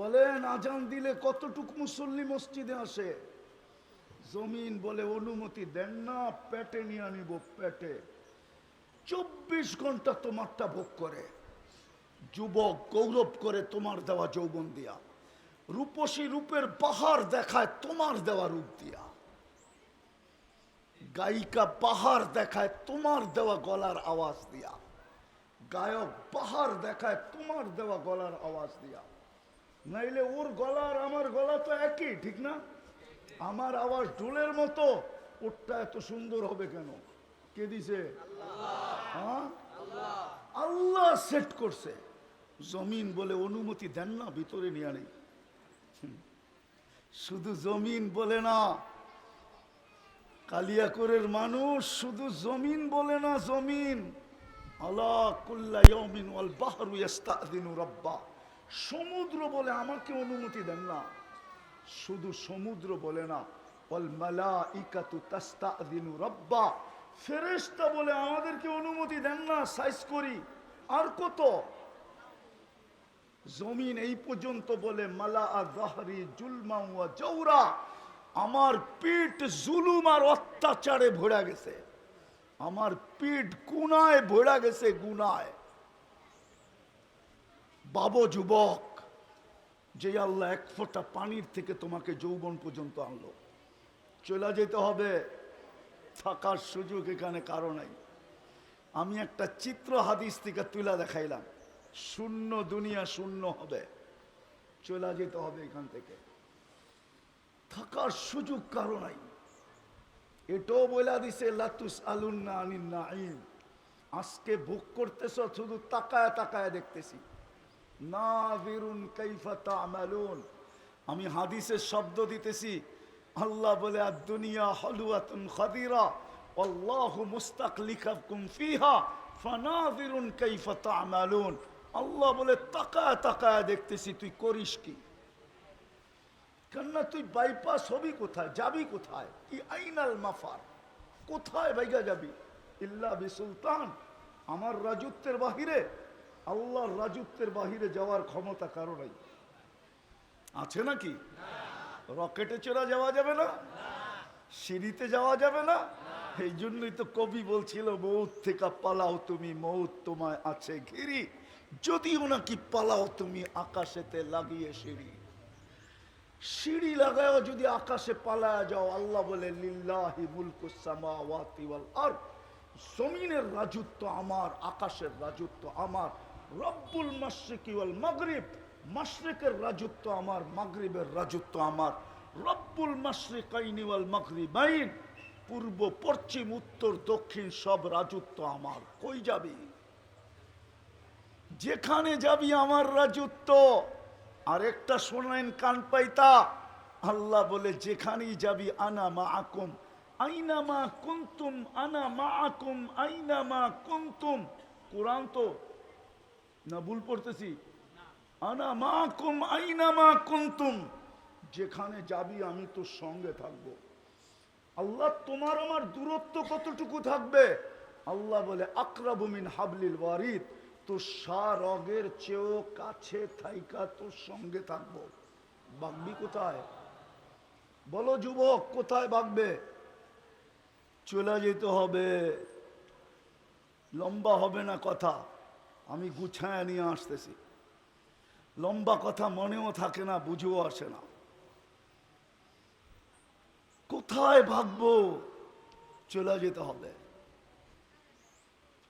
বলেন, আজান দিলে কতটুক মুসল্লি মসজিদে আসে? জমিন বলে অনুমতি দেন না, পেটে নিয়ে আনিব পেটে। চব্বিশ ঘণ্টা তোমারটা ভোগ করে। যুবক গৌরব করে তোমার দেওয়া যৌবন দিয়া। রূপসী রূপের পাহাড় দেখায় তোমার দেওয়া রূপ দিয়া। গায়িকা পাহাড় দেখায় তোমার দেওয়া গলার আওয়াজ দিয়া। গায়ক পাহাড় দেখায় তোমার দেওয়া গলার আওয়াজ দিয়া। নাইলে ওর গলা আর আমার গলা তো একই, ঠিক না? আমার আওয়াজ ঢোলের মতো, ওরটা এত সুন্দর হবে কেন? কে দিছে? হ্যাঁ? আল্লাহ সেট করছে। জমিন বলে অনুমতি দেন না, ভিতরে নিয়ে নেই শুধু জমিন বলে না, কালিয়াকরের মানুষ শুধু জমিন বলে না, জমিন। আল্লাহ কুল্লা ইয়াউমিন ওয়াল বাহরু রাব্বা। সমুদ্র বলে আমাকে অনুমতি দেন না। শুধু সমুদ্র বলে না রাব্বা। ফেরেশতা বলে আমাদেরকে অনুমতি দেন না, সাইজ করি। আর কত? জমিন এই পর্যন্ত বলে মালা আহরি জুলমা ওয়া জৌরা আমার পিঠ জুলুম আর অত্যাচারে ভরা গেছে। আমার পিঠ গুনায় ভরা গেছে, গুনায়। বাবো যুবক যে আল্লাহ এক ফোঁটা পানির থেকে তোমাকে যৌবন পর্যন্ত আনলো। চলে যেতে হবে, থাকার সুযোগ এখানে কারও নাই। আমি একটা চিত্র হাদিস থেকে তুলা দেখাইলাম, শূন্য দুনিয়া শূন্য হবে। চলে যেতে হবে এখান থেকে। থাকার সুযোগ কারও নাই। এটাও বলে দিছে, লাতুস আলুন্না আনিন নাইম আজকে ভোগ করতেছ, শুধু তাকায় তাকায় দেখতেছি। না বিরুন কাইফা তামালুন। আমি হাদিসের শব্দ দিতেছি, আল্লাহ বলে আর দুনিয়া হলুয়াতুন খাদিরা আল্লাহ মুস্তাকলিকাকুম ফিহা, ফানাযিরুন কাইফা তামালুন। আল্লাহ বলে, তাকায় তাকায় দেখতেছি, তুই করিস কি? কেননা তুই বাইপাস হবি কোথায়, যাবি কোথায়? ই আইনাল মাফার? কোথায় বাইগা যাবি? ইল্লা বি সুলতান আমার রাজত্বের বাহিরে আল্লাহর রাজত্বের বাহিরে যাওয়ার ক্ষমতা কারও নাই। আছে নাকি? রকেটে চড়া যাওয়া যাবে না? সিঁড়িতে যাওয়া যাবে না? এই জন্যই তো কবি বলছিল, মৌত থেকে পালাও তুমি, মৌত তোমায় আছে ঘিরি। যদিও নাকি পালাও তুমি আকাশেতে লাগিয়ে সিঁড়ি। সিঁড়ি লাগাও যদি আকাশে পালায়া যাও, আল্লাহ বলে, লিল্লাহি আরদ। জমিনের রাজত্ব আমার, আকাশের রাজত্ব আমার। রব্বুল মাশরিকি ওয়াল মাগরিব। মাশরিকের রাজত্ব আমার, মাগরিবের রাজত্ব আমার। রব্বুল মাশরিকাইনি ওয়াল মাগরিবাইন। পূর্ব, পশ্চিম, উত্তর, দক্ষিণ সব রাজত্ব আমার। কই যাবি? যেখানে যাবি আমার রাজত্ব। আর একটা শোনেন কান পাইতা। আল্লাহ বলে, যেখানেই যাবি, আনা মা আকুম আইনা মা কুন্তুম, আনা মা আকুম আইনা মা কুন্তুম। কোরআন তো না ভুল পড়তেছি। আনা মা আকুম আইনা মা কুন্তুম। যেখানে যাবি আমি তোর সঙ্গে থাকব। আল্লাহ, তোমার আমার দূরত্ব কতটুকু থাকবে? আল্লাহ বলে আকরাবুমিন হাবলিল ওয়ারিদ, তোর রগের চেয়েও কাছে থাইকা তোর সঙ্গে থাকব। বাগবি কোথায়? বলো যুবক, কোথায় বাগবে? চলে যেতে হবে। লম্বা হবে না কথা। আমি গুছায় নিয়ে আসতেছি। লম্বা কথা মনেও থাকে না, বুঝেও আসে না। কোথায় ভাগবো? চলে যেতে হবে।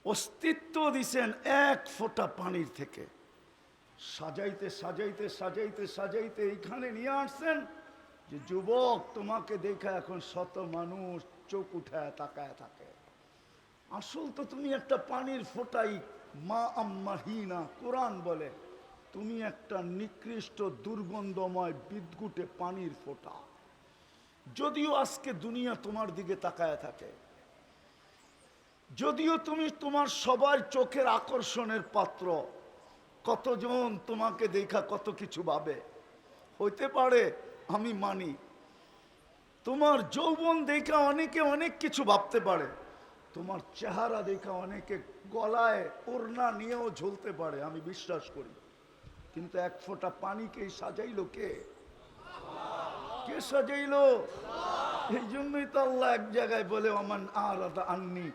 অস্তিত্ব দিছেন এক ফোঁটা পানির থেকে। সাজাইতে সাজাইতে সাজাইতে সাজাইতে এইখানে নিয়ে আসছেন যে যুবক তোমাকে দেখে এখন শত মানুষ চোখ উঠায় তাকায় থাকে। আসল তো তুমি একটা পানির ফোঁটাই মা আম্মাহিনা কোরআন বলে, তুমি একটা নিকৃষ্ট দুর্গন্ধময় বিদ্যুটে পানির ফোঁটা। যদিও আজকে দুনিয়া তোমার দিকে তাকায় থাকে, যদিও তুমি তোমার সবার চোখের আকর্ষণের পাত্র, কতজন তোমাকে দেখা কত কিছু ভাবে। হইতে পারে আমি মানি, তোমার যৌবন দেখা অনেকে অনেক কিছু ভাবতে পারে তোমার চেহারা দেখা অনেকে গলায় ওড়না নিয়েও ঝুলতে পারে, আমি বিশ্বাস করি। কিন্তু এক ফোঁটা পানিকে সাজাইলো কে? কে সাজাইলো? এই জন্যই তো আল্লাহ এক জায়গায় বলে অমান আর আননি।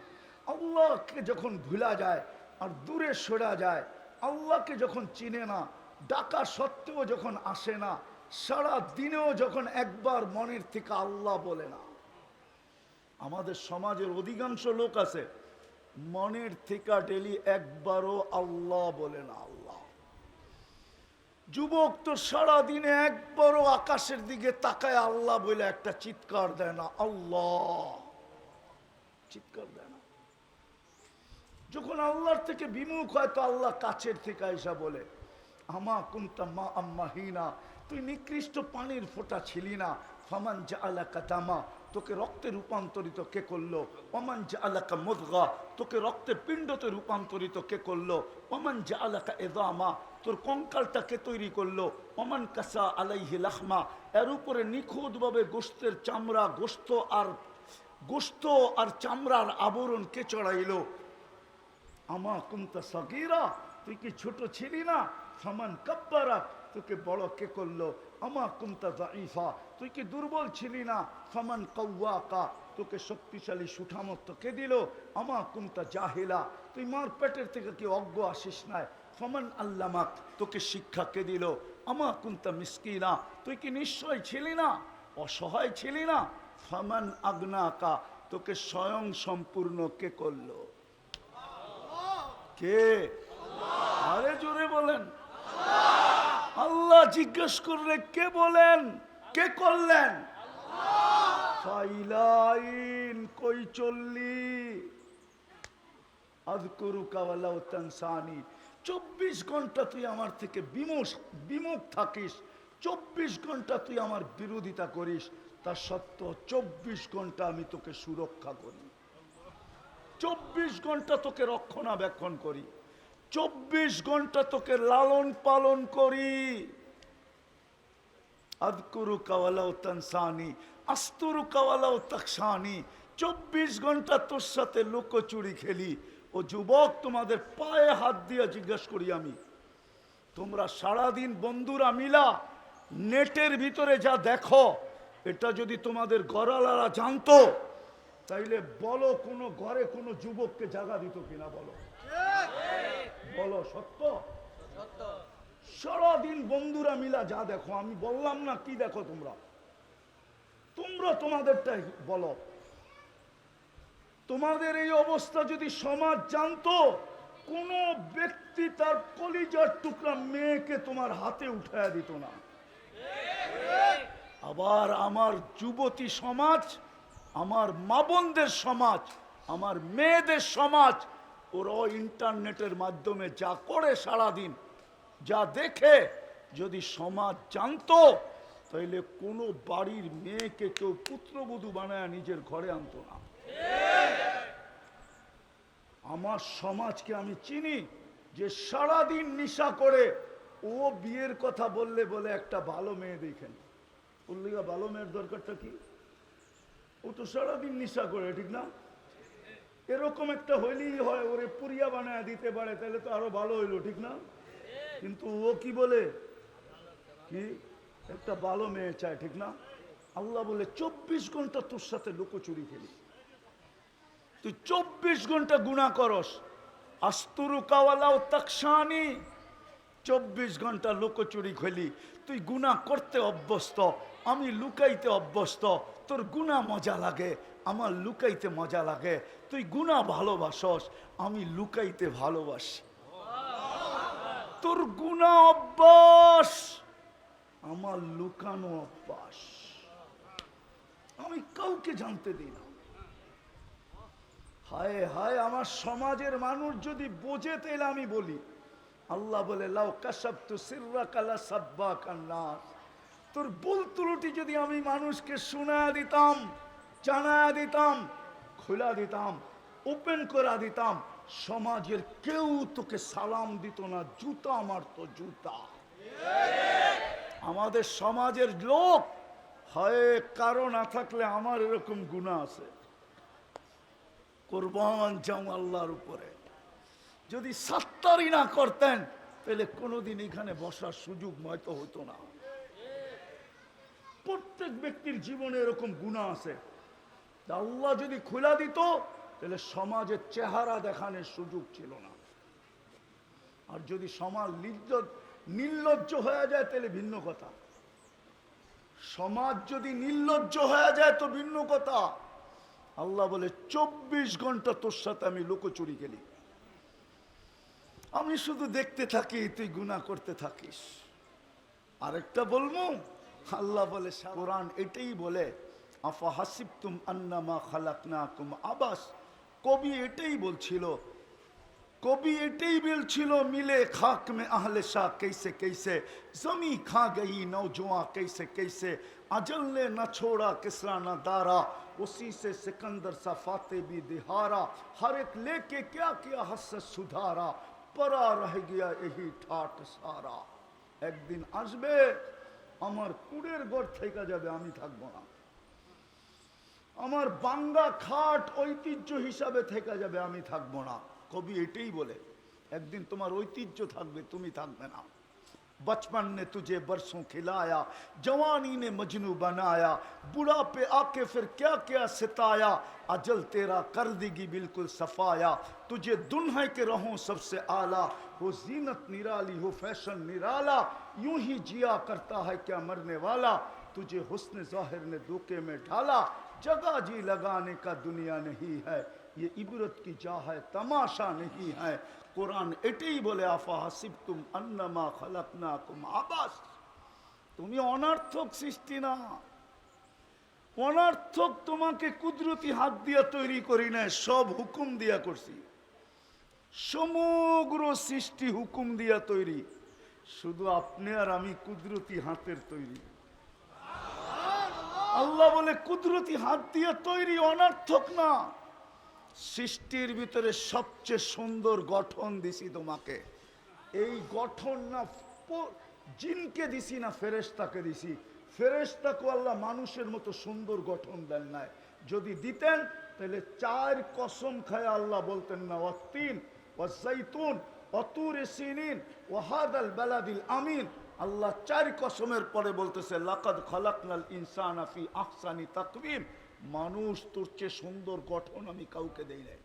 আল্লাহকে যখন ভুলা যায় আর দূরে সরা যায়, আল্লাহকে যখন চিনে না, ডাকা সত্ত্বেও যখন আসে না সারা দিনেও যখন একবার মনের থেকে আল্লাহ বলে না। আমাদের সমাজের অধিকাংশ লোক আছে, মনের থেকে ডেলি একবারও আল্লাহ বলে না আল্লাহ। যুবক তো সারা দিনে একবারও আকাশের দিকে তাকায় আল্লাহ বলে একটা চিৎকার দেয় না, আল্লাহ। চিৎকার দেয় না। যখন আল্লাহর থেকে বিমুখ হয় তো আল্লাহ কাছের থেকে আইসা বলে, আমা কুন্তা মা আম্মা হিনা তুই নিকৃষ্ট পানির ফোঁটা ছিলি না, ফামান জা আলাকা দামা তোকে রক্তে রূপান্তরিত কে করল? অমান জা আলাকা মুদগা। তোকে রক্তে পিণ্ডতে রূপান্তরিত কে করল? অমান জা আলাকা এদামা তোর কঙ্কালটা কে তৈরি করল? অমান কাসা আলাইহি লাহমা। এর উপরে নিখুঁতভাবে গোস্তের চামড়া গোস্ত আর গোস্ত আর চামড়ার আবরণ কে চড়াইলো? আমা কুন্তা সগিরা। তুই কি ছোট ছিলি না? সমান কাব্বারা তোকে বড় কে করল? আমা কুন্তা জাইফা তুই কি দুর্বল ছিলি না? সমান কৌয়াকা তোকে শক্তিশালী সুঠামত্ব কে দিল? আমা কুন্তা জাহিলা। তুই মার পেটের থেকে কি অজ্ঞ আসিস নাই? ফমান আল্লামাক। তোকে শিক্ষা কে দিল? আমা কুন্তা মিসকিনা। তুই কি নিশ্চয় ছিলি না? অসহায় ছিলি না? ফমান আগ্নাকা। তোকে স্বয়ং সম্পূর্ণ কে করল? কে? আরে জোরে বলেন। আল্লাহ জিজ্ঞেস করলে কে বলেন? কে করলেন? ফাইলাইন কই চল্লি? আদকুরু কাওয়ালা ও তানসানি। চব্বিশ ঘণ্টা তুই আমার থেকে বিমুখ বিমুখ থাকিস। চব্বিশ ঘণ্টা তুই আমার বিরোধিতা করিস। তা সত্ত্বেও চব্বিশ ঘণ্টা আমি তোকে সুরক্ষা করি। চব্বিশ ঘণ্টা তোকে রক্ষণাবেক্ষণ করি। চব্বিশ ঘণ্টা তোকে লালন পালন করি। আদকুরু কাওয়ালাও তানসানি, আস্তুরু কাওয়ালাও তাকসানি চব্বিশ ঘণ্টা তোর সাথে লুকোচুরি খেলি। ও যুবক, তোমাদের পায়ে হাত দিয়ে জিজ্ঞেস করি আমি। তোমরা সারাদিন বন্ধুরা মিলা নেটের ভিতরে যা দেখো, এটা যদি তোমাদের গড়ালারা জানতো, তাইলে বলো কোনো ঘরে কোনো যুবককে জাগা দিত কিনা বলো। বলো সত্য? সারাদিন বন্ধুরা মিলা যা দেখো আমি বললাম না কি দেখো তোমরা? তোমরা তোমাদেরটাই বলো। তোমাদের এই অবস্থা যদি সমাজ জানতো কোন ব্যক্তি তার কলিজার টুকরা মেয়েকে তোমার হাতে উঠায়া দিত না। আবার আমার যুবতী সমাজ আমার মা বোনদের সমাজ আমার মেয়েদের সমাজ ওরাও ইন্টারনেটের মাধ্যমে যা করে সারাদিন, যা দেখে যদি সমাজ জানতো, তাইলে কোনো বাড়ির মেয়েকে কেউ পুত্রবধূ বানায় নিজের ঘরে আনতো না। আমার সমাজকে আমি চিনি যে সারাদিন নিশা করে ও বিয়ের কথা বললে বলে একটা ভালো মেয়ে দেখেন উল্লিগা ভালো মেয়ের দরকারটা কি? ও তো সারাদিন নিশা করে, ঠিক না? এরকম একটা হইলেই হয়, ওরে পুরিয়া বানায় দিতে পারে, তাহলে তো আরও ভালো হইল, ঠিক না? কিন্তু ও কি বলে? কি? একটা ভালো মেয়ে চায়, ঠিক না? আল্লাহ বলে, চব্বিশ ঘণ্টা তোর সাথে লুকোচুরি খেলি। তুই চব্বিশ ঘণ্টা গুণা করস। আস্তুরু কাওয়ালাও তাকসানি চব্বিশ ঘণ্টা লুকোচুরি খেলি। তুই গুণা করতে অভ্যস্ত। আমি লুকাইতে অভ্যস্ত, তোর গুণা মজা লাগে, আমার লুকাইতে মজা লাগে, তুই গুণা ভালোবাসস, আমি লুকাইতে ভালোবাসি। তোর গুণা অভ্যাস, আমার লুকানো অভ্যাস। আমি কাউকে জানতে দিই না। হায় হায়, আমার সমাজের মানুষ যদি বোঝে তাহলে আমি বলি, আল্লাহ বলে, লাউ কাসাব তু সিররা কালা সাব্বা কান্নাস তোর ভুল ত্রুটি যদি আমি মানুষকে শোনা দিতাম, জানা দিতাম, খোলা দিতাম ওপেন করা দিতাম, সমাজের কেউ তোকে সালাম দিত না, জুতা মারতো, জুতা। আমাদের সমাজের লোক, হয় কারও না থাকলে আমার এরকম গুণা আছে। কোরবান যাও আল্লাহর উপরে। যদি সাত্তারি না করতেন, তাহলে কোনোদিন এখানে বসার সুযোগ হয়তো হতো না। প্রত্যেক ব্যক্তির জীবনে এরকম গুণা আছে। আল্লাহ যদি খোলা দিত, তাহলে সমাজের চেহারা দেখানোর সুযোগ ছিল না। আর যদি সমাজ নির্লজ্জ নির্লজ্জ হয়ে যায়, তাহলে ভিন্ন কথা। সমাজ যদি নির্লজ্জ হয়ে যায়, তো ভিন্ন কথা। আল্লাহ বলে, চব্বিশ ঘণ্টা তোর সাথে আমি লোকচুরি গেলি আমি শুধু দেখতে থাকি, তুই গুণা করতে থাকিস। আরেকটা বলব اللہ بولے আল্লাহ বলে কোরআন এটাই বলে আফা হাসিব তুম عباس کو بھی اٹھئی بول چھلو کو بھی اٹھئی بل چھلو، ملے خاک میں اہل شاہ کیسے کیسے، زمین کھا گئی، نوجوان کیسے کیسے، اجل نے نہ چھوڑا، کسرا نہ دارا، اسی سے سکندر سا فاتح بھی دہارا، ہر ایک لے کے کیا کیا حسد سدھارا، پرا رہ گیا یہی ٹھاٹ سارا۔ ایک دن عزبے আমার কুড়ের গড় থেকে যাবে، আমি থাকবো না। আমার বাংলা খাট ঐতিহ্য হিসাবে থেকে যাবে، আমি থাকবো না। কবি এটাই বলে، একদিন তোমার ঐতিহ্য থাকবে، তুমি থাকবে না। بچپن نے تجھے برسوں کھلایا جوانی نے مجنو بنایا بڑا پہ آ کے پھر کیا کیا ستایا اجل تیرا کر دے گی بالکل صفایا تجھے دنہے کے رہوں سب سے اعلیٰ ہو زینت نرالی ہو فیشن نرالا، یوں ہی جیا کرتا ہے کیا مرنے والا؟ تجھے حسن ظاہر نے دھوکے میں ڈھالا، جگہ جی لگانے کا دنیا نہیں ہے، یہ عبرت کی جا ہے، تماشا نہیں ہے۔ قرآن اٹی بولے، آفا حسب تم انما خلقنا کم آباس তুমি অনার্থক সৃষ্টি না অনার্থক তোমাকে কুদরতি হাত দিয়া তৈরি করি না সব حکم دیا کرسی۔ সমগ্র সৃষ্টি হুকুম দিয়া তৈরি। শুধু আপনি আর আমি কুদরতি হাতের তৈরি। আল্লাহ বলে, কুদরতি হাত দিয়ে তৈরি অনার্থক না। সৃষ্টির ভিতরে সবচেয়ে সুন্দর গঠন দিছি তোমাকে। এই গঠন না জিনকে দিছি না, ফেরেশতাকে দিছি। ফেরেশতাকে আল্লাহ মানুষের মতো সুন্দর গঠন দেন নাই। যদি দিতেন, তাহলে চার কসম খায় আল্লাহ বলতেন না অতিন ও জৈতুন অতুর সিনিন ওয়াহাদাল বেলাদিল আমিন আল্লাহ চার কসমের পরে বলতেছে, লাকাদ খলাকনাল ইনসান আফি আহসানি তাকবিম মানুষ তোর চেয়ে সুন্দর গঠন আমি কাউকে দেই নাই।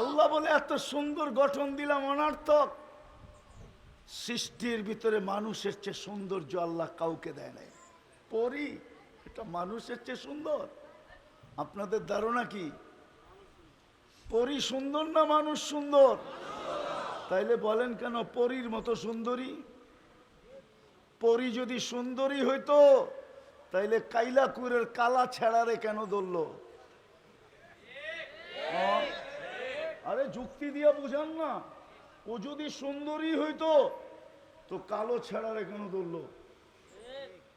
আল্লাহ বলে, এত সুন্দর গঠন দিলাম অনার্থক। সৃষ্টির ভিতরে মানুষের চেয়ে সৌন্দর্য আল্লাহ কাউকে দেয় নাই। পরি, এটা মানুষের চেয়ে সুন্দর। আপনাদের ধারণা কি? পরি সুন্দর না মানুষ সুন্দর? তাইলে বলেন কেন পরীর মতো সুন্দরী? পরি যদি সুন্দরী হইতো, তাইলে কাইলাকুরের কালা ছেড়ারে কেন ধরল? হ্যাঁ? আরে যুক্তি দিয়া বুঝান না। ও যদি সুন্দরী হইতো, তো কালো ছেড়ারে কেন ধরলো?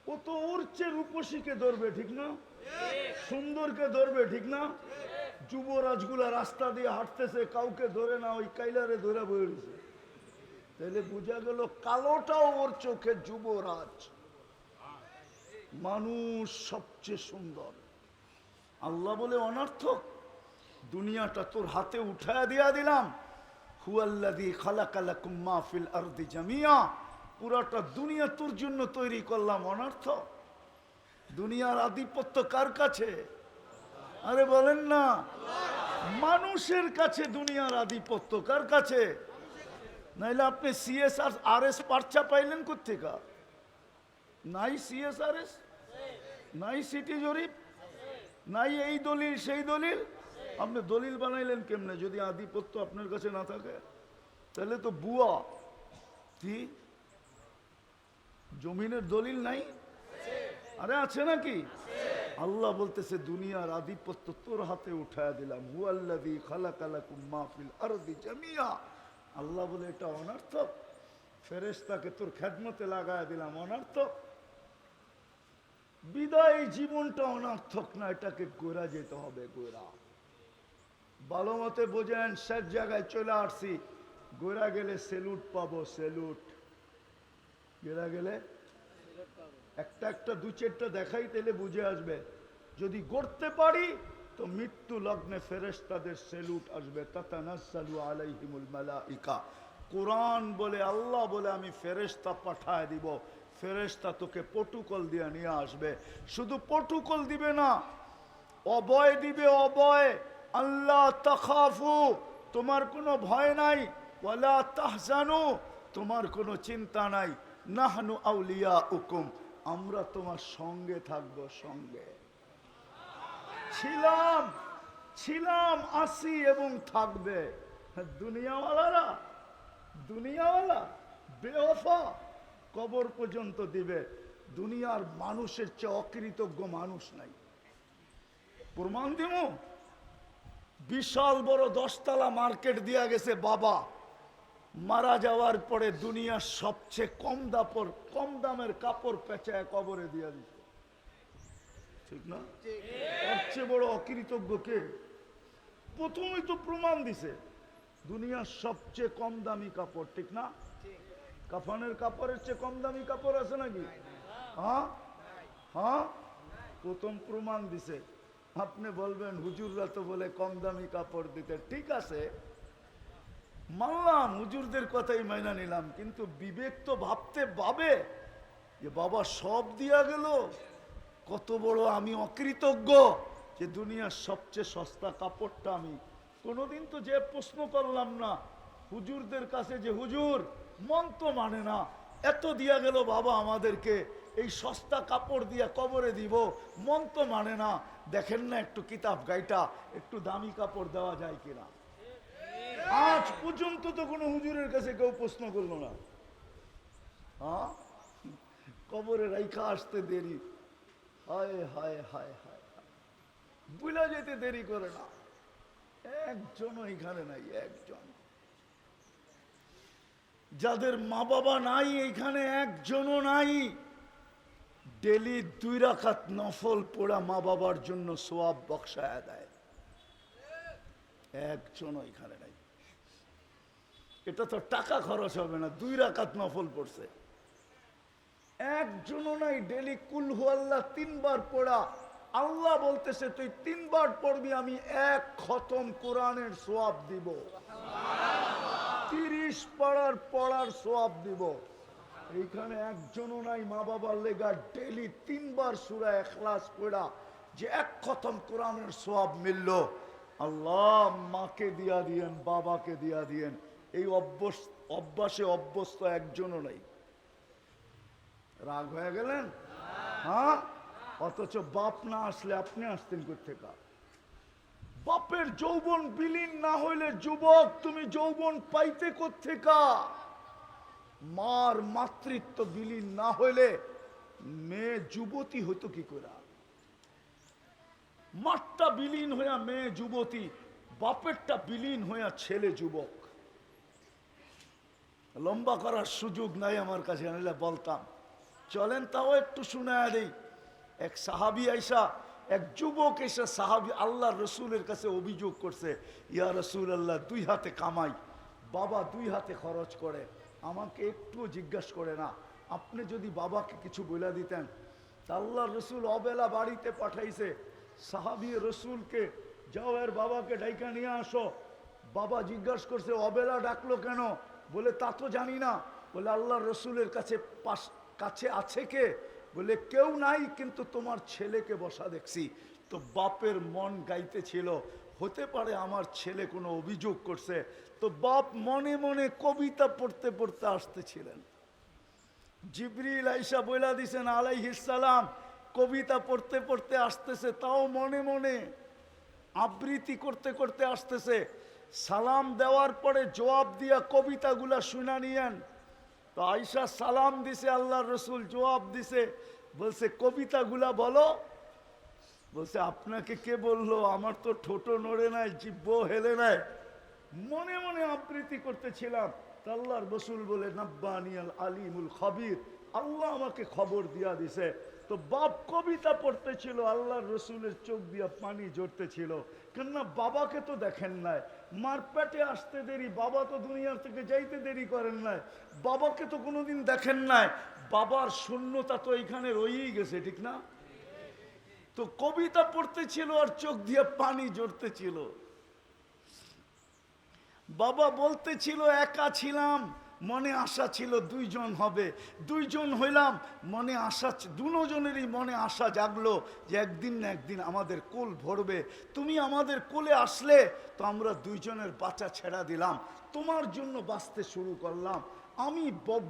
ও তো ওর চেয়ে রূপসীকে ধরবে, ঠিক না? সুন্দরকে ধরবে, ঠিক না? যুবরাজগুলা রাস্তা দিয়ে হাঁটতেছে, কাউকে ধরে না, ওই কাইলারে ধরে বয়ে রয়েছে। তাহলে বোঝা গেল কালোটাও ওর চোখে যুবরাজ। মানুষ সবচেয়ে সুন্দর। আল্লাহ বলে অনর্থক, দুনিয়াটা তোর হাতে উঠায় দিয়া দিলাম। হুয়াল্লাদি খালাকালাকুম মাহফিল আরদি জামিয়া। পুরাটা দুনিয়া তোর জন্য তৈরি করলাম অনর্থ দুনিয়ার আধিপত্য কার কাছে? আরে বলেন না। মানুষের কাছে দুনিয়ার আধিপত্য, কার কাছে? নাইলে আপনি সিএসআর আর এস পার্চা পাইলেন কোথেকা নাই সিএসআরএস নাই সিটি জরিপ? নাই এই দলিল, সেই দলিল? আপনি দলিল বানাইলেন কেমনে? যদি আধিপত্য আপনার কাছে না থাকে, তাহলে তো বুয়া। কি? জমিনের দলিল নাই? আরে আছে নাকি? আল্লাহ বলতেছে, দুনিয়ার আধিপত্য তোর হাতে উঠায় দিলাম। হুয়াল্লাদি খালাকালাকুম মাহফিল আরদি জামিয়া আল্লাহ বলে, এটা অনর্থক। ফেরেশতাকে তোর খেদমতে লাগায় দিলাম, অনার্থক। বিদায় জীবনটা অনার্থক না, এটাকে গোরা যেতে হবে গোরা ভালো মতে বোঝেন সব জায়গায় চলে আসছি। গোরা গেলে সেলুট পাবো, সেলুট। গোরা গেলে একটা একটা দু চারটা দেখাই তাহলে বুঝে আসবে। যদি গড়তে পারি, তো মৃত্যু লগ্নে ফেরেশতাদের সেলুট আসবে। মালাইকা। কোরআন বলে, আল্লাহ বলে, আমি ফেরেশতা পাঠায় দিব। ফেরেশতা তোকে পটুকল দিয়ে নিয়ে আসবে। শুধু পটুকল দিবে না, অবয় দিবে অবয়। আল্লাহ তাখাফু, তোমার কোনো ভয় নাই। ওয়ালা তাহজানু, তোমার কোনো চিন্তা নাই। নাহনু আউলিয়া উকুম আমরা তোমার সঙ্গে থাকব, সঙ্গে। ছিলাম ছিলাম, আসি এবং থাকবে। দুনিয়াওয়ালারা, দুনিয়াওয়ালা, বেওফা, কবর পর্যন্ত দিবে। দুনিয়ার মানুষের চেয়ে অকৃতজ্ঞ মানুষ নাই। প্রমাণ দিব বিশাল বড় দশতলা মার্কেট দিয়া গেছে বাবা। মারা যাওয়ার পরে দুনিয়ার সবচেয়ে কম দাপর, কম দামের কাপড় পেঁচায় কবরে দিয়ে দিছে ঠিক না? এর চেয়ে বড় অকৃতজ্ঞ কে? প্রথমেই তো প্রমাণ দিছে, দুনিয়ার সবচেয়ে কম দামি কাপড়, ঠিক না? কাফানের কাপড়ের চেয়ে কম দামি কাপড় আছে নাকি? হ্যাঁ? হ্যাঁ? প্রথম প্রমাণ দিছে। আপনি বলবেন, হুজুররা তো বলে কম দামি কাপড় দিতে। ঠিক আছে মানলাম হুজুরদের কথাই মাইনা নিলাম, কিন্তু বিবেক তো ভাবতে ভাবে যে বাবা সব দিয়া গেল। কত বড় আমি অকৃতজ্ঞ যে দুনিয়ার সবচেয়ে সস্তা কাপড়টা আমি। কোনোদিন তো যে প্রশ্ন করলাম না, হুজুরদের কাছে যে, হুজুর, মন তো মানে না, এত দিয়া গেল বাবা আমাদেরকে, এই সস্তা কাপড় দিয়া কবরে দিব, মন তো মানে না। দেখেন না একটু কিতাব গাইটা, একটু দামি কাপড় দেওয়া যায় কিনা? আজ পর্যন্ত তো কোনো হুজুরের কাছে কেউ প্রশ্ন করল না। হ্যাঁ? কবরে রাইখা আসতে দেরি। হায় হায় হায় হায় বুলা যেতে দেরি করে না। একজনও এখানে নাই, একজন। যাদের মা বাবা নাই, এখানে একজনও নাই। ডেলি দুই রাখাত নফল পোড়া মা বাবার জন্য সোয়াব বক্সায় দেয় একজনও এখানে এটা তো টাকা খরচ হবে না, দুই রাকাত নফল পড়ছে। একজনও নাই ডেলি কুলহু আল্লাহ তিনবার পড়া। আল্লাহ বলতেছে, তুই তিনবার পড়বি, আমি এক খতম কোরআনের সোয়াব দিব। তিরিশ পাড়ার পড়ার সোয়াব দিব। এইখানে একজনও নাই, মা বাবার লেগা ডেলি তিনবার সুরা এখলাস পড়া, যে এক খতম কোরআনের সোয়াব মিলল। আল্লাহ মাকে দিয়া দিয়েন, বাবাকে দিয়া দিয়েন। এই অভ্যস অভ্যাসে অভ্যস্ত একজনও নাই। রাগ হয়ে গেলেন? হ্যাঁ? অথচ বাপ না আসলে আপনি আসতেন কোথেকা বাপের যৌবন বিলীন না হইলে যুবক, তুমি যৌবন পাইতে কোথেকা মার মাতৃত্ব বিলীন না হইলে মেয়ে যুবতী হইতো কি করে? মাঠটা বিলীন হইয়া মেয়ে যুবতী, বাপেরটা বিলীন হইয়া ছেলে যুবক। লম্বা করার সুযোগ নাই আমার কাছে, আনিলে বলতাম। চলেন তাও একটু শোনায় দেই। এক সাহাবি আইসা, এক যুবক এসে সাহাবি আল্লাহ রসুলের কাছে অভিযোগ করছে, ইয়া রসুল আল্লাহ দুই হাতে কামাই, বাবা দুই হাতে খরচ করে, আমাকে একটুও জিজ্ঞাসা করে না। আপনি যদি বাবাকে কিছু বলে দিতেন, তা আল্লাহ রসুল অবেলা বাড়িতে পাঠাইছে। সাহাবি রসুলকে, যাও এর বাবাকে ডাইকা নিয়ে আসো। বাবা জিজ্ঞাসা করছে, অবেলা ডাকলো কেন? বলে, তা তো জানি না। বলে আল্লাহ রসুলের কাছে পাশ, কাছে আছে কে? বলে, কেউ নাই, কিন্তু তোমার ছেলেকে বসা দেখছি। তো বাপের মন গাইতে ছিল হতে পারে আমার ছেলে কোনো অভিযোগ করছে। তো বাপ মনে মনে কবিতা পড়তে পড়তে আসতেছিলেন। জিবরিল আইসা বইলা দিছেন আলাইহিসালাম কবিতা পড়তে পড়তে আসতেছে, তাও মনে মনে আবৃত্তি করতে করতে আসতেছে। সালাম দেওয়ার পরে জবাব দিয়া কবিতাগুলা শুনা নিয়েন। তো আইসা সালাম দিছে আল্লাহ রসুল জবাব দিছে, বলছে, কবিতাগুলা বলো। বলছে, আপনাকে কে বলল? আমার তো ঠোঁটো নড়ে নাই জিব্ব হেলে নাই। মনে মনে আবৃত্তি করতেছিলাম। আল্লাহর রসুল বলে, নাব্বানিয়াল আলিমুল খবির। আল্লাহ আমাকে খবর দিয়া দিছে। তো বাপ কবিতা পড়তেছিল, আল্লাহর রসুলের চোখ দিয়া পানি ঝরতেছিল। কেননা বাবাকে তো দেখেন নাই। মার পেটে আসতে দেরি, বাবা তো দুনিয়ার থেকে যাইতে দেরি করেন নাই। বাবাকে তো কোনোদিন দেখেন নাই। বাবার শূন্যতা তো এখানে রয়েই গেছে, ঠিক না? তো কবিতা পড়তে ছিল আর চোখ দিয়ে পানি জড়তে ছিল বাবা বলতে ছিল একা ছিলাম মনে আশা ছিল দুইজন হবে। দুইজন হইলাম, মনে আশা দুজনেরই মনে আশা জাগলো যে একদিন না একদিন আমাদের কোল ভরবে। তুমি আমাদের কোলে আসলে তো আমরা দুইজনের বাচ্চা ছেড়া দিলাম। তোমার জন্য বাঁচতে শুরু করলাম। আমি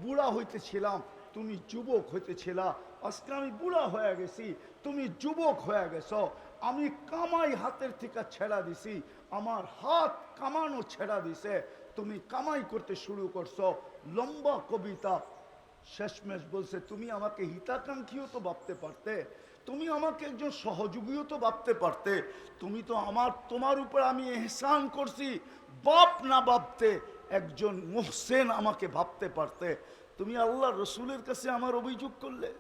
বুড়া হইতেছিলাম, তুমি যুবক হইতেছিলা। আজকে আমি বুড়া হয়ে গেছি, তুমি যুবক হয়ে গেছো। আমি কামাই হাতের থেকে ছেড়া দিছি, আমার হাত কামানো ছেড়া দিছে। তুমি কামাই করতে শুরু করছ। লম্বা কবিতা। শেষমেশ বলছে, তুমি আমাকে হিতাকাঙ্ক্ষীও তো ভাবতে পারতে। তুমি আমাকে একজন সহযোগীও তো ভাবতে পারতে। তুমি তো আমার, তোমার উপর আমি এহসান করছি। বাপ না ভাবতে, একজন মোহসেন আমাকে ভাবতে পারতে। তুমি আল্লাহ রসুলের কাছে আমার অভিযোগ করলে।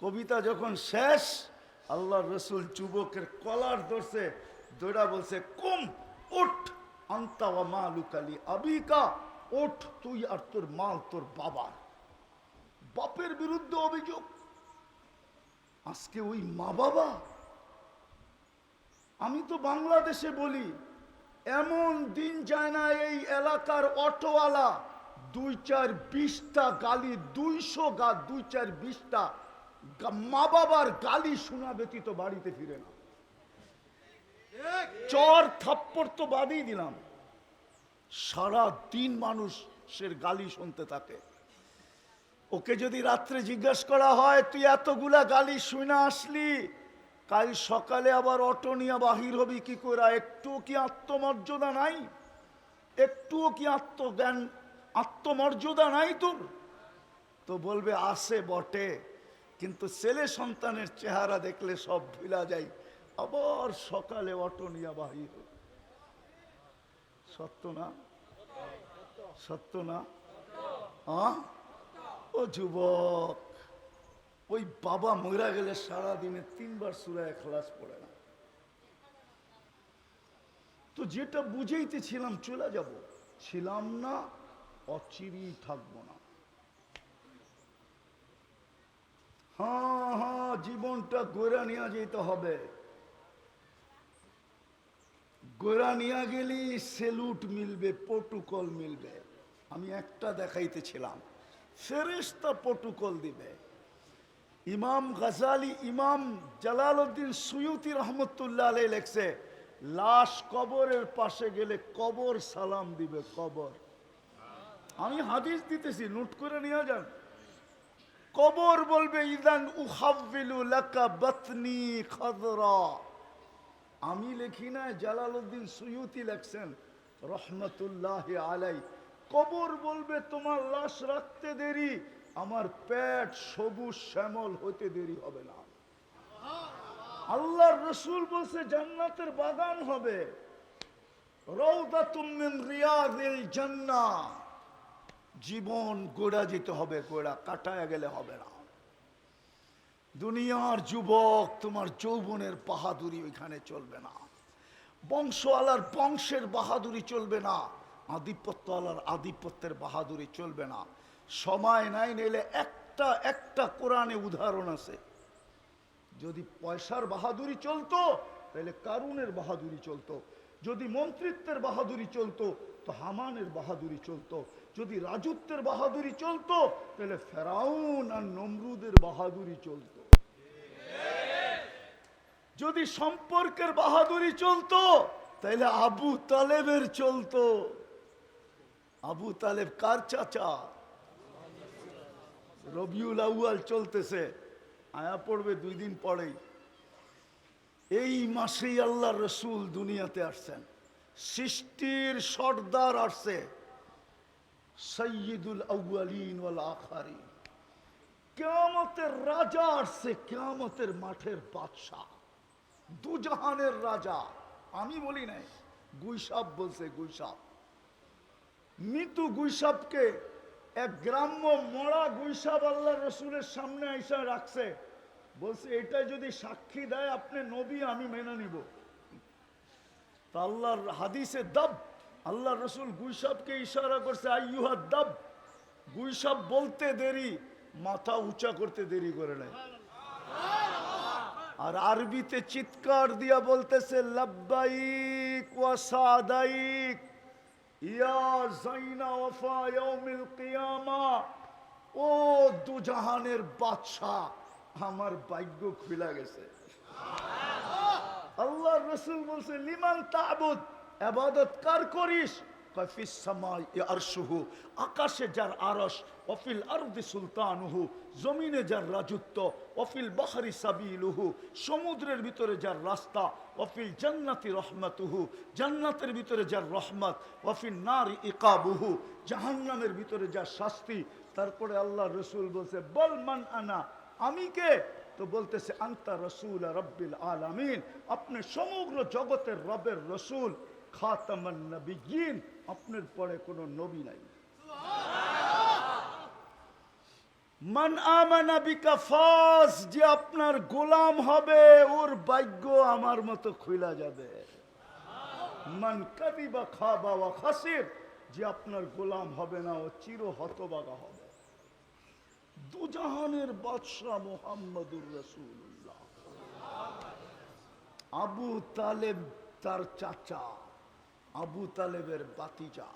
কবিতা যখন শেষ, আল্লাহ রসুল যুবকের কলার ধরছে, দৌড়া বলছে, কুম, উঠ। আবিকা, ওঠ তুই আর তোর মাল তোর বাবার। বাপের বিরুদ্ধে অভিযোগ। আজকে ওই মা বাবা। আমি তো বাংলাদেশে বলি, এমন দিন যায় না এই এলাকার অটোওয়ালা দুই চার বিশটা গালি, দুইশো গা, দুই চার বিশটা মা বাবার গালি শোনা ব্যতীত বাড়িতে ফিরে না। চর থাপ্পড় তো বাদই দিলাম। সারা দিন মানুষের গালি শুনতে থাকে। ওকে যদি রাত্রে জিজ্ঞাসা করা হয়, তুই এতগুলা গালি শুনে আসলি? কাল সকালে আবার অটো নিয়ে বাহির হবি কি করে? একটু কি আত্মমর্যাদা নাই? একটুও কি আত্মজ্ঞান, আত্মমর্যাদা নাই তোর? তো বলবে আসে বটে। কিন্তু ছেলে সন্তানের চেহারা দেখলে সব ভুলা যায়। আবার সকালে অটো নিয়ে হবি। সত্য না? সত্য না? ও যুবক, ওই বাবা মরা গেলে সারা দিনে তিনবার সুরায় খালাস পড়ে না। তো যেটা বুঝেইতেছিলাম চলে যাব। ছিলাম না অচিরি থাকব না। হ্যাঁ হ্যাঁ জীবনটা গোড়া নিয়ে যেতে হবে। গোড়া নিয়ে গেলেই সেলুট মিলবে পটুকল মিলবে। আমি একটা দেখাইতেছিলাম ফেরেস্তা পটুকল দিবে। ইমাম গাজালি, ইমাম জালালউদ্দিন সুয়ুতি রহমতুল্লাহ আলাই লেখছে, লাশ কবরের পাশে গেলে কবর সালাম দিবে, কবর। আমি হাদিস দিতেছি, নোট করে নিয়ে যান। কবর বলবে, ইদান উহাবিলু লাকা বাতনি খাদরা। আমি লিখি না জালালউদ্দিন সুয়ুতি লেখছেন, রহমতুল্লাহ আলাই কবর বলবে, তোমার লাশ রাখতে দেরি, আমার পেট সবুজ শ্যামল হতে দেরি হবে না। আল্লাহর রসুল বলছে, জান্নাতের বাগান হবে। জীবন গোড়া যেতে হবে, গোড়া কাটায় গেলে হবে না। দুনিয়ার যুবক, তোমার যৌবনের বাহাদুরি ওইখানে চলবে না। বংশওয়ালার বংশের বাহাদুরি চলবে না। আধিপত্যওয়ালার আধিপত্যের বাহাদুরি চলবে না। সময় নাই নিলে একটা একটা কোরআনে উদাহরণ আছে। যদি পয়সার বাহাদুরি চলতো, তাহলে কারুনের বাহাদুরি চলতো। যদি মন্ত্রিত্বের বাহাদুরি চলতো, তো হামানের বাহাদুরি চলতো। যদি রাজত্বের বাহাদুরি চলতো, তাহলে ফেরাউন আর নমরুদের বাহাদুরি চলতো। যদি সম্পর্কের বাহাদুরি চলতো তাহলে আবু তালেবের চলতো। আবু তালেব কার চাচা? রবিউল আউয়াল চলতেছে, আয়া পড়বে দুই দিন পরেই। এই মাসেই আল্লাহ রসুল দুনিয়াতে আসছেন। সৃষ্টির সর্দার আসছে, সৈয়দুল আউয়ালিন ওয়াল আখারিন। কেয়ামতের রাজা আসছে, কেয়ামতের মাঠের বাদশাহ। দুজাহানের রাজা। আমি বলি নাই গুইসাব বলছে গুইসাব মৃত্যু গুইসাবকে এক গ্রাম্য মরা গুইসাব আল্লাহ রসুলের সামনে আইসা রাখছে। বলছে, এটা যদি সাক্ষী দেয়, আপনি নবী, আমি মেনে নিব। তা আল্লাহর হাদিসে দাব, আল্লাহ রসুল গুইসাবকে ইশারা করছে, আইয়ুহা দাব গুইসাব বলতে দেরি, মাথা উঁচা করতে দেরি করে নেয়। আর আরবিতে চিৎকার দিয়া বলতেছে, লাব্বাইক ওয়া সাদাইক, ইয়া জাইনা ওয়াফা ইয়াউমিল কিয়ামা, ও দুজাহানের বাদশাহ, আমার ভাগ্য খুলে গেছে। আল্লাহ রসুল বলছে, লিমান তাবুদ আবাদত কার করিস? আকাশে যার আরশ, অফিল আরদি সুলতানুহু, জমিনে যার রাজত্ব, অফিল বাহারি সাবিলুহু, সমুদ্রের ভিতরে যার রাস্তা, অফিল জান্নাতি জান্নাতের ভিতরে যার রহমত, অফিল নারী ইকাবুহু, জাহান্নামের ভিতরে যার শাস্তি। তারপরে আল্লাহ রসুল বলছে, বল মান আনা, আমি কে? তো বলতেছে, আন্তা রসুল রব্বিল আলামিন, আপনি সমগ্র জগতের রবের রসুল। খাতামান নবীন আপনার পরে কোনো নবী নাই। যে আপনার গোলাম হবে, ওর ভাগ্য আমার মতো খুলা যাবে। মান কাদিবা খাবা ওয়া খাসির, যে আপনার গোলাম হবে না, ও চির হতবাগা হবে। দুজাহানের বাদশাহ মোহাম্মদুর রসুল্লাহ আবু তালেব তার চাচা। আবু তালেবের বাতিজা।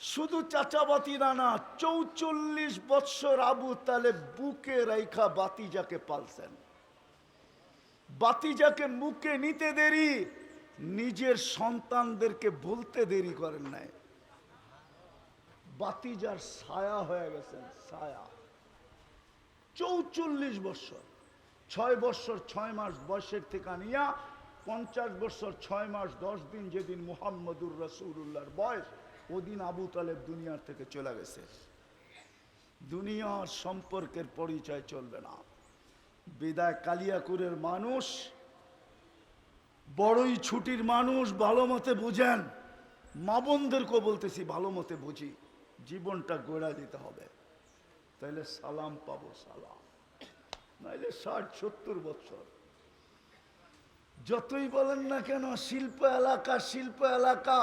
শুধু চাচা বাতিরা না, চৌচল্লিশ বৎসর আবু তালেব বুকে রেখা বাতিজাকে পালছেন। বাতিজাকে মুখে নিতে দেরি, নিজের সন্তানদেরকে বলতে দেরি করেন নাই। বাতিজার ছায়া হয়ে গেছেন, ছায়া। চৌচল্লিশ বছর ছয় বছর ছয় মাস বয়সের থেকে নিয়া পঞ্চাশ বছর, ছয় মাস, দশ দিন যেদিন মুহাম্মদুর রসুল্লাহর বয়স, ওদিন আবু তালেব দুনিয়ার থেকে চলে গেছে। দুনিয়ার সম্পর্কের পরিচয় চলবে না। বিদায় কালিয়াকুরের মানুষ, বড়ই ছুটির মানুষ, ভালো মতে বুঝেন। মা বোনদেরকেও বলতেছি, ভালো মতে বুঝি। জীবনটা গোড়া দিতে হবে। তাইলে সালাম পাবো, সালাম। নাইলে ষাট, সত্তর বছর। যতই বলেন না কেন, শিল্প এলাকা শিল্প এলাকা,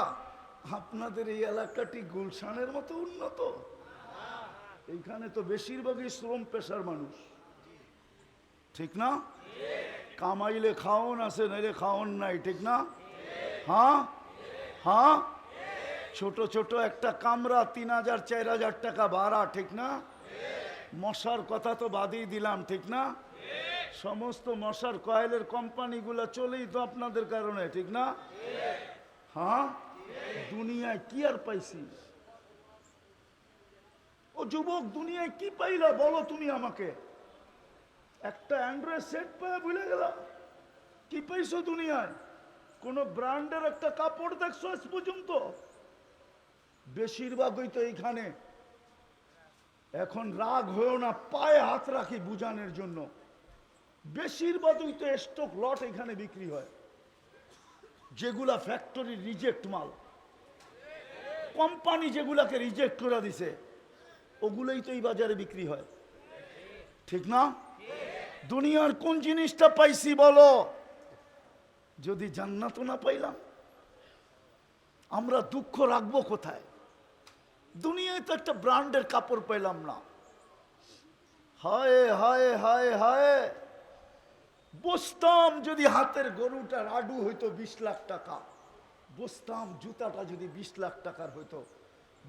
আপনাদের এই এলাকাটি গুলশানের মতো উন্নত। এইখানে তো বেশিরভাগই শ্রম পেশার মানুষ। ঠিক না? কামাইলে খাওন আছে, নাইলে খাওন নাই, ঠিক না? হ্যাঁ? হ্যাঁ? ছোট ছোট একটা কামরা তিন হাজার, চার হাজার টাকা ভাড়া, ঠিক না? মশার কথা তো বাদই দিলাম, ঠিক না? সমস্ত মশার কয়েলের কোম্পানিগুলো চলেই তো আপনাদের কারণে, ঠিক না? হ্যাঁ? দুনিয়ায় কি আর পাইছি? ও যুবক, দুনিয়ায় কি পাইলা বলো তুমি আমাকে? একটা অ্যান্ড্রয়েড সেট পায় ভুলে গেলাম। কি পাইছো দুনিয়ায়? কোন ব্র্যান্ডের একটা কাপড় দেখছ আজ পর্যন্ত? বেশিরভাগই তো এইখানে। এখন রাগ হয়েও না, পায়ে হাত রাখি বুঝানোর জন্য। বেশিরভাগই তো স্টক লট এখানে বিক্রি হয়। যেগুলা ফ্যাক্টরি রিজেক্ট মাল। কোম্পানি যেগুলাকে রিজেক্ট করে দিছে, ওগুলোই তো এই বাজারে বিক্রি হয়। ঠিক না? দুনিয়ার কোন জিনিসটা পাইছি বলো? যদি জান্নাত না পাইলাম, আমরা দুঃখ রাখব কোথায়? দুনিয়ায় তো একটা ব্র্যান্ডের কাপড় পাইলাম না। হায় হায় হায় হায়। বসতাম যদি হাতের গরুটা রাডু হইতো বিশ লাখ টাকা। বসতাম জুতাটা যদি বিশ লাখ টাকার হইতো।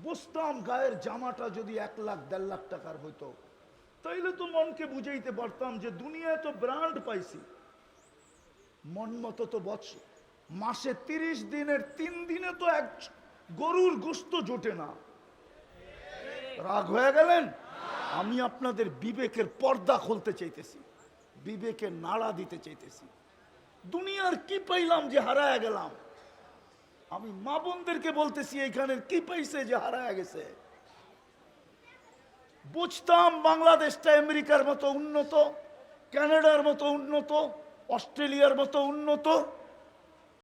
বসতাম গায়ের জামাটা যদি এক লাখ, দেড় লাখ টাকার হইতো। তাইলে তো মনকে বুঝাইতে পারতাম যে দুনিয়ায় তো ব্র্যান্ড পাইছি। মন মতো তো বছর মাসে তিরিশ দিনের তিন দিনে তো এক গরুর গোস্ত জোটে না। রাগ হয়ে গেলেন? আমি আপনাদের বিবেকের পর্দা খুলতে চাইতেছি। বিবেকের নাড়া দিতে চাইতেছি। দুনিয়ার কি পাইলাম যে হারায় গেলাম? আমি মা বোনদেরকে বলতেছি এখানে কি পাইছে যে হারায় গেছে? বুঝতাম বাংলাদেশটা আমেরিকার মতো উন্নত, কানাডার মতো উন্নত, অস্ট্রেলিয়ার মতো উন্নত